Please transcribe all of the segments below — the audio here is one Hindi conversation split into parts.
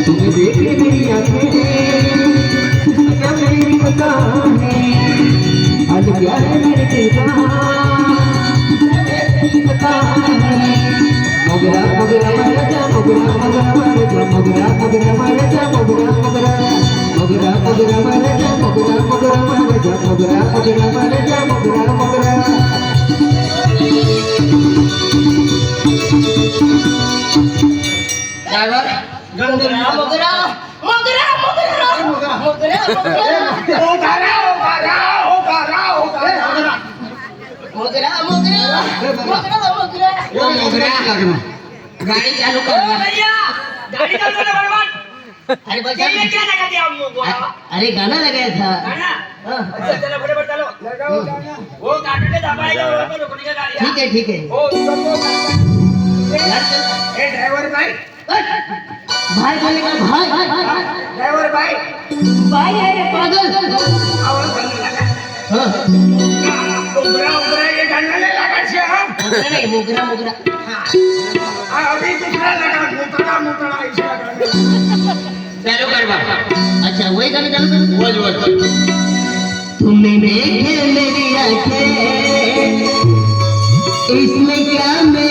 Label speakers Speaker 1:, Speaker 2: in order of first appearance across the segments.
Speaker 1: ये देखी मेरी आँखें दुनिया मेरी बता है अलग है मेरे किरदार बता है मगरा मगरा मारा मगरा मगरा मारा मगरा मगरा मारा मगरा मगरा मगरा मगरा मारा मगरा मगरा मारा मगरा मगरा मारा मगरा मगरा
Speaker 2: मोगरा मोगरा मोगरा मोगरा मोगरा. मोगरा मोगरा. मोगरा मोगरा
Speaker 3: मोगरा गाड़ी चालू कर
Speaker 2: भैया गाड़ी चल है बर्बाद
Speaker 3: अरे बस
Speaker 2: ये क्या लगा दिया हम लोगों को
Speaker 3: अरे गाना लगाया था
Speaker 2: गाना अच्छा चलो फटाफट चलो. वो काटो के दबाएगा वहां पर रुकने का गाड़ी
Speaker 3: ठीक है ठीक है
Speaker 2: ओ सबको
Speaker 3: चल।
Speaker 2: ए ड्राइवर भाई
Speaker 3: भाई बोलेगा भाई।
Speaker 2: ड्राइवर भाई।
Speaker 3: भाई है रे पागल।
Speaker 2: आवाज़ करने लगा।
Speaker 3: हाँ।
Speaker 2: उबरा उबरा ये गाना ले लगा छे हम।
Speaker 3: मोगरा नहीं मोगरा मोगरा
Speaker 2: हाँ, अभी दूसरा लगा मुतड़ा मुतड़ा इसका गाना
Speaker 3: चालू कर बाबा अच्छा वही गाना चालू कर। वही वही तुमने देखे मेरी आँखें। इसमें क्या मेरी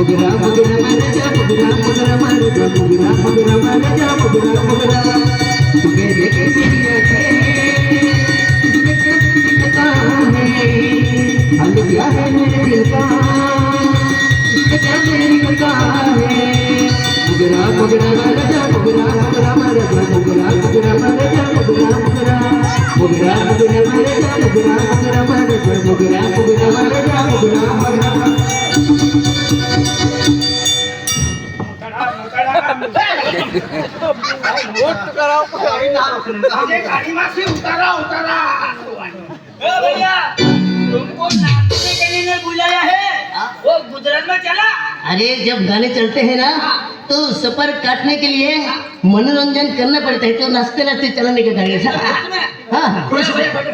Speaker 1: मोगरा मोगरा मरजा मोगरा मोगरा मरजा मोगरा मोगरा मरजा मोगरा मोगरा तुम्हें देखे मेरी आँखें तुम्हें क्या दिखता है हाल क्या है मेरे दिल का क्या मेरी पता है मोगरा मोगरा मरजा मोगरा मोगरा मरजा मोगरा मोगरा मरजा मोगरा मोगरा मोगरा मोगरा मरजा मोगरा मोगरा मरजा मोगरा मोगरा
Speaker 2: उतारा उतारा भैया तुमको नाचने के लिए बुलाया है वो गुजरात में चला
Speaker 3: अरे जब गाने चलते हैं ना तो सफ़र काटने के लिए मनोरंजन करना पड़ता है तो नाचते नाचते चलाने का गाड़ी हाँ हाँ।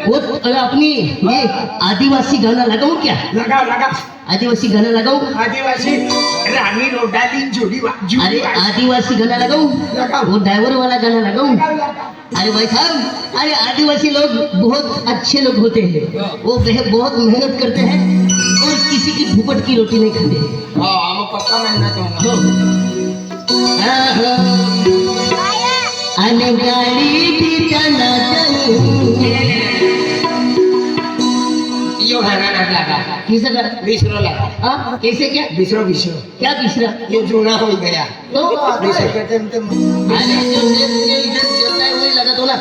Speaker 3: वो तो अपनी ये आदिवासी गाना लगाऊँ क्या?
Speaker 2: लगा लगा।
Speaker 3: आदिवासी गाना लगाऊँ?
Speaker 2: आदिवासी रानी रोडाली।
Speaker 3: अरे आदिवासी गाना लगाऊ? वो ड्राइवर वाला गाना लगाऊ? अरे भाई साहब अरे आदिवासी लोग बहुत अच्छे लोग होते हैं। वो बहुत मेहनत करते हैं और किसी की भूपट की रोटी नहीं खाते। हाँ
Speaker 2: पक्का मेहनत
Speaker 3: अरे गाड़ी
Speaker 2: यो गाना ना लगा।
Speaker 3: किसे का
Speaker 2: दूसरा लगा।
Speaker 3: हाँ? कैसे क्या?
Speaker 2: दूसरा विषय
Speaker 3: क्या तीसरा
Speaker 2: ये जूना हो गया।
Speaker 3: तो
Speaker 2: दूसरे कहते हैं तुम
Speaker 3: अरे जो ये ये इधर चलता है वही लगा दो ना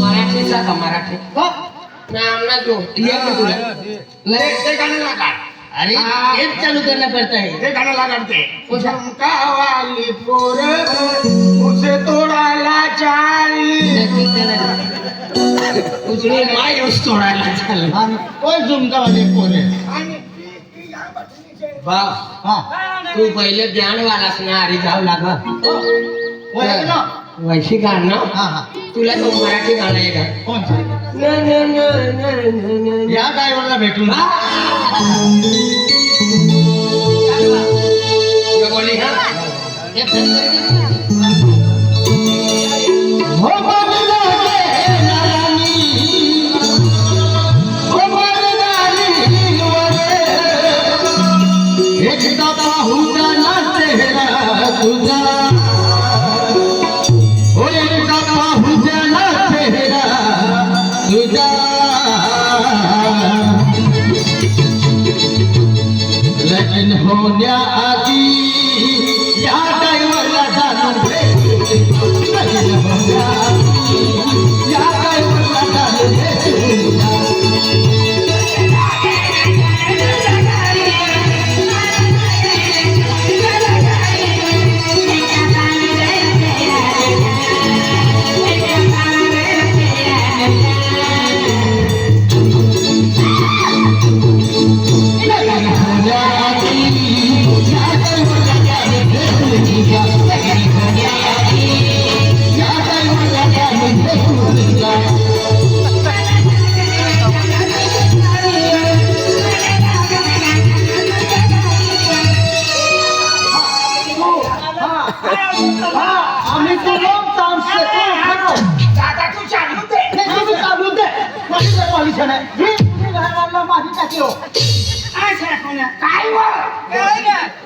Speaker 2: मराठी सा मराठी। नाम ना जो ये तो तुला? ते गाणं लगा।
Speaker 3: अरे टेप चालू करना पड़ता है।
Speaker 2: ते गाणं लगाडते झुमका वाली पोर उसे तोडायला चाली माय तोडायला चाल
Speaker 3: कोण झुमका वाजे कोण
Speaker 2: बा तू पहिले ज्ञानवालास ना अरे जाऊ लागा. वैशी गाणं ना? तुला तो मराठी गाणं आहे. का कोण
Speaker 1: या ड्रायव्हरला
Speaker 2: भेटू बोली हा.
Speaker 4: Thank you.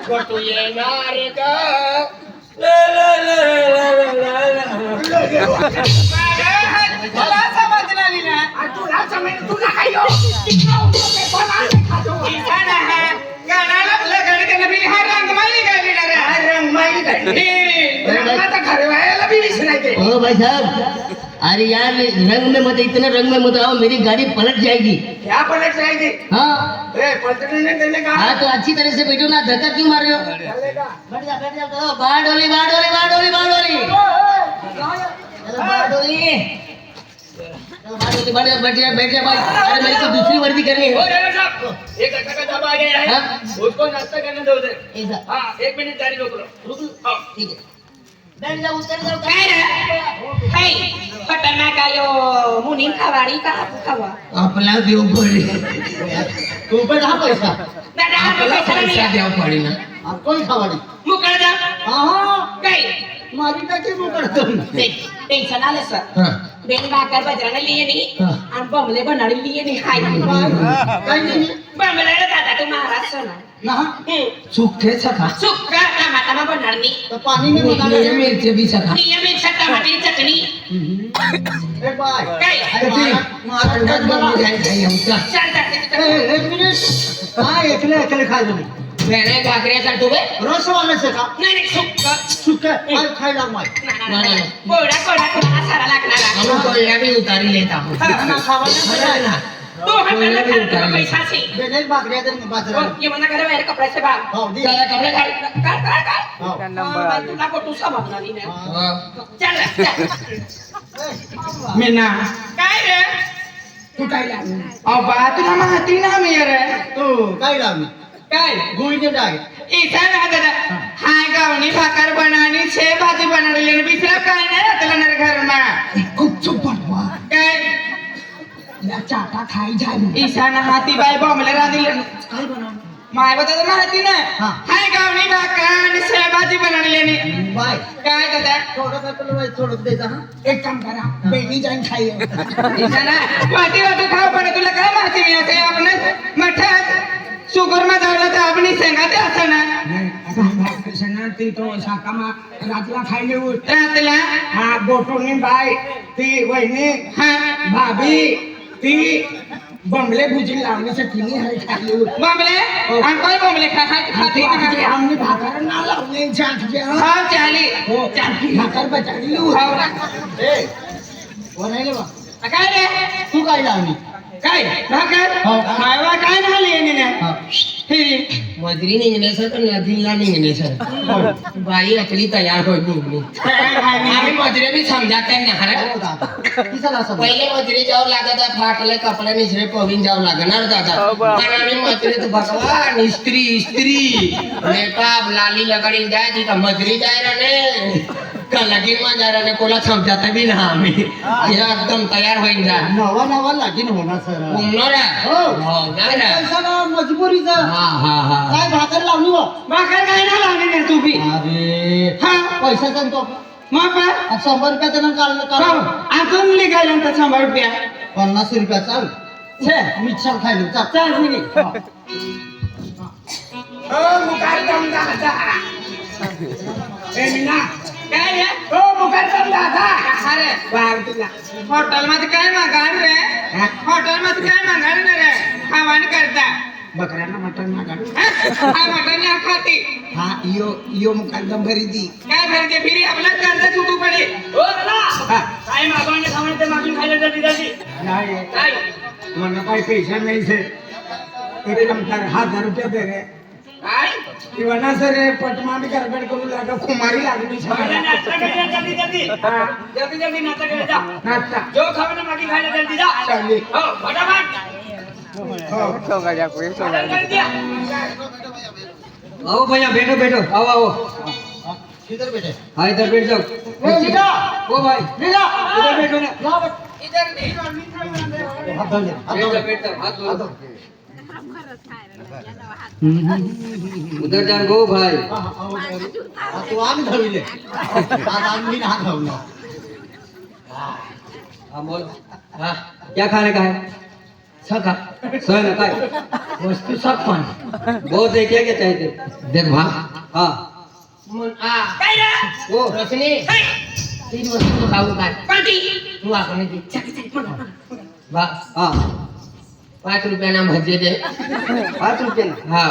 Speaker 5: गोटू येणार ग.
Speaker 4: रंगमाई घडली रंगाचा खरवायला बी विसरायचे
Speaker 2: हो भाई साहेब. अरे यार रंग में मत इतना रंग में मत आओ मेरी गाड़ी पलट जाएगी।
Speaker 4: क्या पलट जाएगी?
Speaker 2: हाँ।
Speaker 4: पलटने देने का?
Speaker 2: हाँ तो अच्छी तरह से बैठो ना धक्का क्यों मार रहे हो। बैठ जा बैठ जा चलो चलो बाहर जा, बैठ जा बैठ जा भाई अरे मेरे को दूसरी वर्दी करनी है।
Speaker 4: एक घंटा का दबा आ गया है
Speaker 2: हाँ?
Speaker 4: उसको नाश्ता करने दो उधर। हाँ एक मिनट गाड़ी रोक लो।
Speaker 2: रुक लो।
Speaker 4: हाँ।
Speaker 2: ठीक है।
Speaker 6: બેન લઉં ઉતર લઉં
Speaker 2: કઈ ખતરનાક આયો હું નીમ ખાવાડી કા
Speaker 6: ખાવા આપલા દેવ પડી
Speaker 2: તું પણ આ પૈસા દાદા
Speaker 6: આપલા પૈસા
Speaker 2: દેવ
Speaker 6: પડી
Speaker 2: મારી તકે મુકળ
Speaker 6: દો ટેન્શન આલે
Speaker 2: સર
Speaker 6: बेन भाकर बजराने लिए नाही
Speaker 2: हा.
Speaker 6: आणि बमले बनाडी लिए नाही हाय
Speaker 2: नाही
Speaker 6: बमलेला दादा तू महाराष्ट्र ना.
Speaker 2: सुखे सखा
Speaker 6: सुक्का टमाटा बनणार नाही
Speaker 2: तर पाणी में बनाने मिरचे भी सखा
Speaker 6: नियमित टमाटी चटणी
Speaker 2: ए बाय
Speaker 6: काय
Speaker 2: महाराष्ट्रात बनवून जाईल काही आमचा
Speaker 6: चाल जाते तिकडे.
Speaker 2: एक मिनिट हा एकले एकले खायला नाही
Speaker 6: बेने भाकऱ्या करतो बे
Speaker 2: रसवाले से का।
Speaker 6: नाही। नाही सुक्का
Speaker 2: सुके काय खायला माय
Speaker 6: कोरडा कोरडा कोरडा सारा लागणारा
Speaker 2: हम कोल्हा भी उतारी लेता हूँ। ना। खावाना
Speaker 6: तो हटायला खायला पैसा से।
Speaker 2: बेलेल भाकऱ्या तर बाजरा
Speaker 6: ये म्हणा घरा बाहेर कपड्याचे भाग।
Speaker 2: हो। दे
Speaker 6: त्याला कपडे तुला फ़ोटो समजणार नाही ना चल चल.
Speaker 4: मीना।
Speaker 6: काय रे?
Speaker 4: तू काय लागली अहो बा तुला माहिती ना मी रे
Speaker 2: तू काय लावली
Speaker 4: काय?
Speaker 2: गुळीचे डाग
Speaker 4: इथं ना दादा हाय गावनी भाकर बनानी छे भाजी बनाडली आणि दुसरं काय नाही राहतलं ना रे घरमा
Speaker 2: खूप चुप बनवा
Speaker 4: काय?
Speaker 2: चाटा खाई झाली.
Speaker 4: ईशान हाती बाय बॉम्बले राहिली
Speaker 2: काय बनवणार?
Speaker 4: माय बता माहिती ना
Speaker 2: हा.
Speaker 4: हाय गावनी भाकर आणि छे भाजी बनाडली आणि
Speaker 2: बाय.
Speaker 4: काय दादा
Speaker 2: थोडं तुला थोडं द्यायचं ना
Speaker 4: एक काम करा.
Speaker 2: बहिणी जाईन खाई.
Speaker 4: ईशान वाटी वाटी खाऊ पण तुला काय माहिती मी असे आपण मठात સુગરમાં દાવલા તો આપણી સંગાતે આસણા
Speaker 7: સંગાતે તો શાકામાં રાતલા ખાઈ લેવું
Speaker 4: રાતલા
Speaker 7: હા ગોટોની બાઈ તી વહીની
Speaker 4: હા
Speaker 7: ભાભી તી बंबले भुजी
Speaker 4: लावने से तिने हाय
Speaker 7: खाली
Speaker 4: बंबले?
Speaker 7: हम भाकर ना लावने
Speaker 4: चाट चाली
Speaker 7: हो चाट भाकर
Speaker 2: बचा
Speaker 4: काय रे?
Speaker 2: तू काय
Speaker 5: लावनी કાઈ? રાખે ખાવા કાઈ ના લેને ને. મજરીની ને છે તો દિલ્લાની ને છે. ભાઈ અકલી તૈયાર મજરી જાય लगीन मा जा रहा कोला छम जाता भी ना हमें यह एकदम तैयार होइन जा.
Speaker 2: नवा नवा लगीन होना सर.
Speaker 5: उमनोरा
Speaker 2: हो.
Speaker 5: होणारा
Speaker 2: पैसा मजबुरीचा.
Speaker 5: हा हां हां.
Speaker 2: काय भाकर लावली व
Speaker 4: भाकर काय ना लावली रे तू भी
Speaker 2: अरे.
Speaker 4: हां.
Speaker 2: पैसा सांगतो
Speaker 4: मग काय?
Speaker 2: शंभर रुपयाचं ना काढलं काढलं.
Speaker 4: आपण लिखायला नंतर शंभर रुपया.
Speaker 2: पन्नास रुपया चाल.
Speaker 4: छे.
Speaker 2: मिक्सर खायला चाल.
Speaker 4: चाल
Speaker 7: मिनी मुकार दमदार ए मीना.
Speaker 4: ભરી દી. કાઈ ભરી દે ફરી? આપણે કરતા
Speaker 7: છૂટું
Speaker 4: પડી.
Speaker 7: મને કઈ પૈસા નહીં છે. એકદમ તારે હાજર રૂપિયા દે રે.
Speaker 4: काय
Speaker 7: किंवा सर पटमा बी गडबड करू लागा खुमारी लागली
Speaker 4: खायला नाश्ता करायला जल्दी जल्दी
Speaker 7: हा
Speaker 4: जल्दी जल्दी नाश्ता करायला जा
Speaker 7: नाश्ता
Speaker 4: जो खावे ना मागी खायला जल्दी जा
Speaker 7: चालेल.
Speaker 4: हो फटाफट
Speaker 7: हो
Speaker 4: जल्दी या.
Speaker 1: आओ भैया बैठो बैठो आओ आओ
Speaker 2: किधर बेटे
Speaker 1: हाँ इधर बैठ जाओ
Speaker 2: ए मीरा
Speaker 1: ओ भाई
Speaker 2: मीरा
Speaker 1: इधर बैठो ना
Speaker 2: ला बे.
Speaker 4: इधर नहीं
Speaker 2: हात धो ले, हात धो
Speaker 1: बैठ
Speaker 2: ले.
Speaker 1: जाओ बैठ जाओ हाथ
Speaker 2: हात
Speaker 1: धो
Speaker 2: धो.
Speaker 1: उधर जान गो भाई।
Speaker 2: तू आम्ही धरले आज आम्ही हात धावला
Speaker 1: हाँ बोलो हाँ क्या खाने का है?
Speaker 8: सका
Speaker 1: सहन काय
Speaker 8: वस्तू सक पण
Speaker 1: बहुत है क्या क्या चाहिए
Speaker 8: देख भा
Speaker 1: हाँ।
Speaker 5: मुन- आ,
Speaker 6: काय रे
Speaker 1: वो
Speaker 5: रोशनी तीन वस्तू खाऊ काय
Speaker 6: कोणती
Speaker 5: तू आपण
Speaker 6: बोल, बोल, बोल.
Speaker 5: बा
Speaker 1: हाँ।
Speaker 5: पाच रुपयाना भजे दे।
Speaker 1: पाँच रुपये ना
Speaker 5: हा।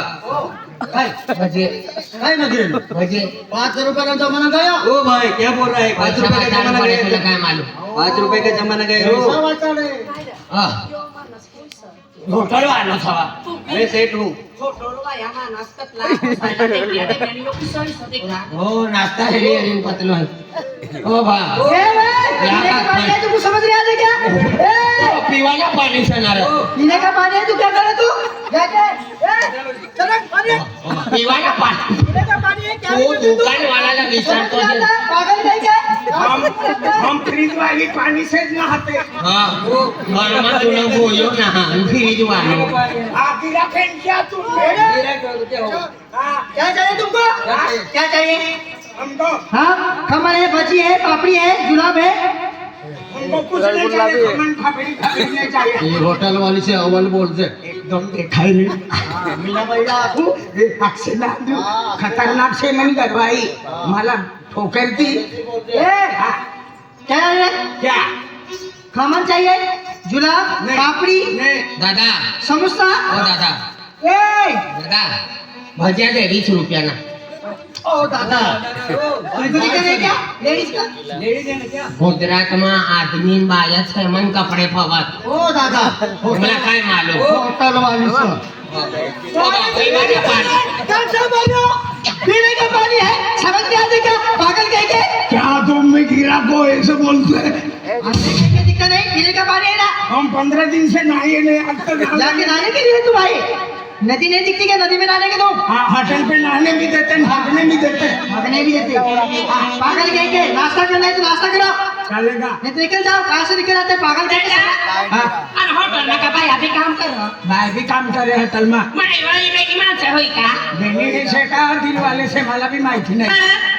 Speaker 1: काय
Speaker 5: भजे
Speaker 1: काय नजरे
Speaker 5: भजे
Speaker 1: पाँच रुपए का जमाना गया। ओ भाई क्या बोल रहा है? पाँच
Speaker 5: पैसा
Speaker 1: का जमाना गया।
Speaker 5: काय मालूम।
Speaker 1: पाँच रुपए का जमाना गया। हो
Speaker 5: हा घोटाळा आला सवा
Speaker 1: मैं सेठ हूँ।
Speaker 5: नाश्ता है रे पतलो है ओ भा
Speaker 8: पीने का है तुमको समझ आता क्या? ए,
Speaker 5: पीवाना पाणी सणार
Speaker 8: पीने का पानी है तू क्या कर रहा तू जाके ए, चलो पानी है,
Speaker 5: पीवाना पाणी
Speaker 8: पीने का पानी है क्या
Speaker 5: तो
Speaker 8: कर रहा तू?
Speaker 5: दुकान वाला विचारतो
Speaker 8: समझ नहीं
Speaker 5: ते.
Speaker 8: आता? पागल कहीं क्या
Speaker 4: हम हम फ्रिज वाली पानी से नहाते
Speaker 5: हा घरमा तुला बोयो ना फ्रीज वालो
Speaker 4: आधी रखें क्या तुमने
Speaker 8: क्या चाहिए तुमको क्या चाहिए
Speaker 4: हमको
Speaker 8: हाँ खमन है भजी है पापड़ी है गुलाब है
Speaker 4: हमको कुछ नहीं चाहिए खमन खपड़ी खपड़ी नहीं चाहिए
Speaker 1: होटल वाली से अव्वल बोलते
Speaker 4: एकदम देखा ही नहीं मीना बैला आखू अक्षय नांदू खतरनाक से नहीं गरवाई मला ठोकर दी
Speaker 8: ए, क्या है
Speaker 4: क्या
Speaker 8: खमन चाहिए गुलाब
Speaker 4: नहीं।
Speaker 8: पापड़ी
Speaker 4: नहीं
Speaker 5: दादा
Speaker 8: समोसा
Speaker 5: ओ दादा
Speaker 8: ए
Speaker 5: दादा भज्या दे वीस
Speaker 4: गुजरात
Speaker 5: માં આદમી બાય છેમન કપડે ફવાત ઓ
Speaker 8: દાદા મને કાય पीने का पानी है समझ में आते क्या पागल कह के
Speaker 4: क्या तुम में गिरा को ऐसे बोलते
Speaker 8: दिक्कत है पीने का पानी है ना?
Speaker 4: हम पंद्रह दिन से नहाए नहीं अब तक
Speaker 8: नहाने के लिए तुम आए नदी नहीं दिखती क्या नदी में नहाने के तुम
Speaker 4: हाँ होटल पे नहाने भी देते नहाने भी देते
Speaker 8: भागने भी देते हाँ, पागल कह के नाश्ता करना है तो नाश्ता करो
Speaker 4: चलेगा
Speaker 8: नहीं तो निकल जाओ कहाँ से निकल आते पागल कह के
Speaker 4: हाँ
Speaker 6: आणि हॉटेलला का बाई अभी काम कर
Speaker 4: भाई भी काम करे होटल में
Speaker 6: माई वाली बेटी माणसं होई का
Speaker 4: बेनी से का दिल वाले से मला भी माहिती नाही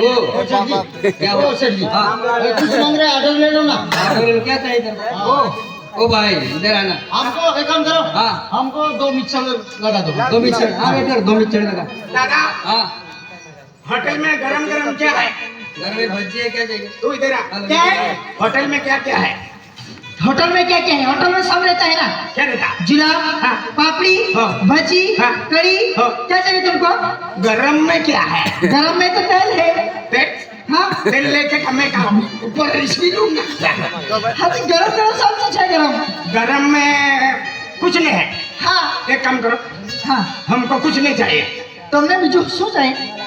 Speaker 1: ओ क्या हुआ सेठ जी हाँ कुछ मांग ऑर्डर ले लो ना ऑर्डर क्या चाहिए तेरे ओ ओ भाई इधर आना
Speaker 3: हमको एक काम करो
Speaker 1: हाँ
Speaker 3: हमको दो मिक्सर लगा दो
Speaker 1: दो मिक्सर हाँ बेटा दो मिक्सर लगा
Speaker 4: दादा
Speaker 1: हाँ
Speaker 4: होटल में गरम गरम क्या है
Speaker 1: घर में भज्जी है क्या चाहिए
Speaker 4: तू इधर आ
Speaker 8: क्या है
Speaker 4: होटल में क्या क्या है
Speaker 8: होटल में क्या क्या है? होटल में सब रहता है ना?
Speaker 4: क्या रहता?
Speaker 8: जिला
Speaker 4: हाँ।
Speaker 8: पापड़ी
Speaker 4: हाँ।
Speaker 8: भजी
Speaker 4: हाँ।
Speaker 8: कड़ी क्या चाहिए तुमको?
Speaker 4: गरम में क्या है?
Speaker 8: गरम में तो तेल है।
Speaker 4: तेल?
Speaker 8: हाँ।
Speaker 4: लेके तो ऊपर रिश्वी लूँगा।
Speaker 8: हाँ तो गरम गरम सब कुछ है गरम।
Speaker 4: गरम में कुछ नहीं है।
Speaker 8: हाँ।
Speaker 4: एक काम करो।
Speaker 8: हाँ।
Speaker 4: हमको कुछ नहीं चाहिए।
Speaker 8: तुमने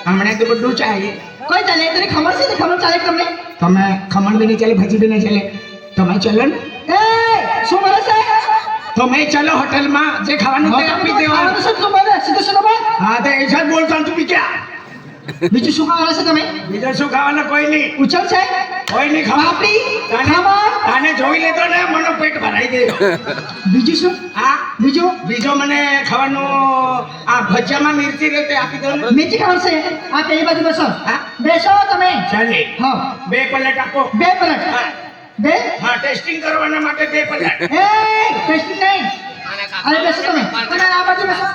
Speaker 4: हमने तो बड्डू चाहिए।
Speaker 8: कोई चले खमर से तो खमर चाहिए तुमने
Speaker 4: तो मैं खमर भी नहीं चले भजी भी नहीं चले तो मैं
Speaker 8: चलन। શું મળે છે?
Speaker 4: તો મેં ચાલો હોટેલમાં જે ખાવાનું તે આપી દેવાનું.
Speaker 8: શું શું મળે? સીધું શું ભાઈ
Speaker 4: હા તે એજા બોલતા તું ક્યાં
Speaker 8: બીજું શું ખાવાનું છે તમે?
Speaker 4: બીજું શું ખાવાનું? કોઈ નહીં.
Speaker 8: ઉછળ છે?
Speaker 4: કોઈ નહીં ખાવા.
Speaker 8: આપી
Speaker 4: તાને તાને જોઈ લેતો ને મને પેટ ભરાઈ ગયું.
Speaker 8: બીજું શું?
Speaker 4: હા?
Speaker 8: બીજો?
Speaker 4: બીજો મને ખાવાનું આ ભજીયામાં મિરચી રહે આપી દો
Speaker 8: મિર્ચી ખાવાનું છે? આ પેલી બાજુ બેસો.
Speaker 4: હા?
Speaker 8: બેસો તમે.
Speaker 4: ચાલે.
Speaker 8: હા.
Speaker 4: બે પલેટ આપો.
Speaker 8: બે પલેટ? બે?
Speaker 4: હા ટેસ્ટિંગ કરવાના માટે બે પ્લેટ
Speaker 8: એ ટેસ્ટિંગ નહીં. અરે બેસો તમે. તમે આ બાજુ બેસો.